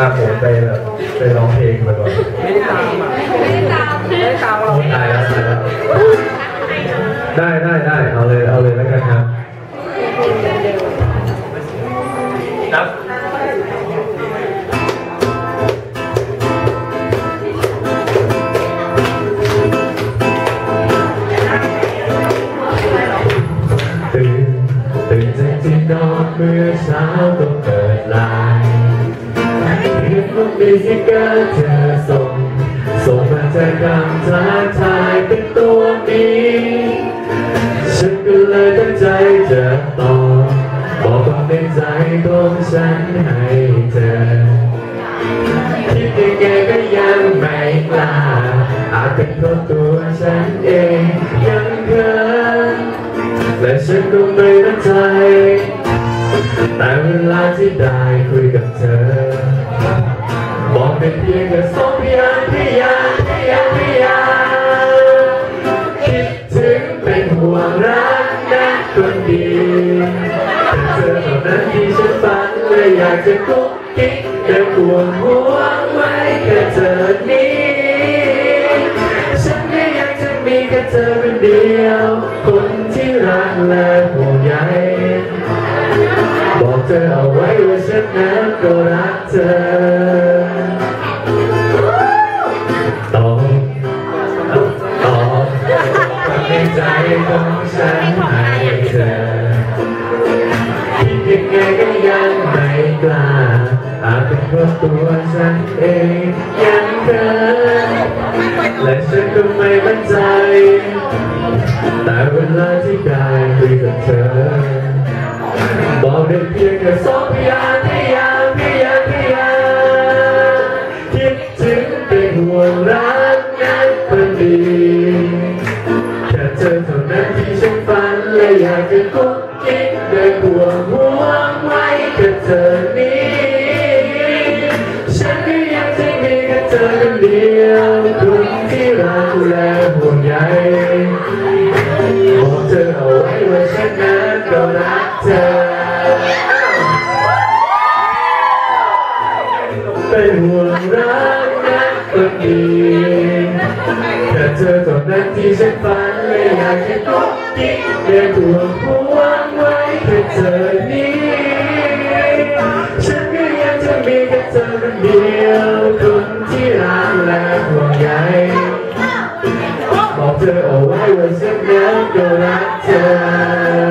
พาผมไปแบบไปร้องเพลงมาก่อนไม่ได้ตามอะไม่ได้ตามไม่ได้ตามเราตายแล้วตายแล้วได้ได้ได้เอาเลยเอาเลยแล้วกันครับครับตื่นตื่นจากที่นอนเมื่อเช้าต้องเปิดไลน์ เรียกว่ามีสเกอร์เธอส่ง ส่งมาจากคำท้าทายเป็นตัวนี้ ฉันก็เลยตั้งใจจะตอบบอกความในใจของฉันให้เธอ คิดยังไงก็ยังไม่กล้า อาจเป็นเพราะตัวฉันเองยังเกินและฉันก็ไม่มั่นใจ แต่เวลาที่ได้คุยกับเธอ เป็นเพียงแค่สองพยางค์พยางค์พยางค์พยางคิดถึงเป็นห่วงรักนะคนดีแต่เธอเท่านั้นที่ฉันฝันและอยากจะกุ๊กกิ๊กแต่ห่วงห่วไว้แค่เธอนี้ฉันก็อยากจะมีแค่เธอคนเดียว คนที่รักและห่วงใยบอกเธอเอาไว้ว่าฉันนั้นก็รักเธอ ไงก็ยังไม่กล้าอาจเป็นเพราะตัวฉันเองยังเกินและฉันก็ไม่มั่นใจ แต่เวลาที่ได้คุยกับเธอ บอกได้เพียงแค่สองพยางค์พยางพยางค์พยางค์คิดถึงเป็นห่วงรักนั้นคนดีแค่เธอเท่านั้นที่ฉันฝันและอยากจะกุ๊ก เป็นห่วงรักนักคนดีแค่เธอเท่านั้นที่ฉันฝันและอยากจะกุ๊กกิ๊กได้ห่วงห่วงไว้แค่เธอนี้ฉันก็ยังจะมีแค่เธอคนเดียวคนที่รักและห่วงใยบอกเธอเอาไว้ว่าฉันนั้นก็รักเธอ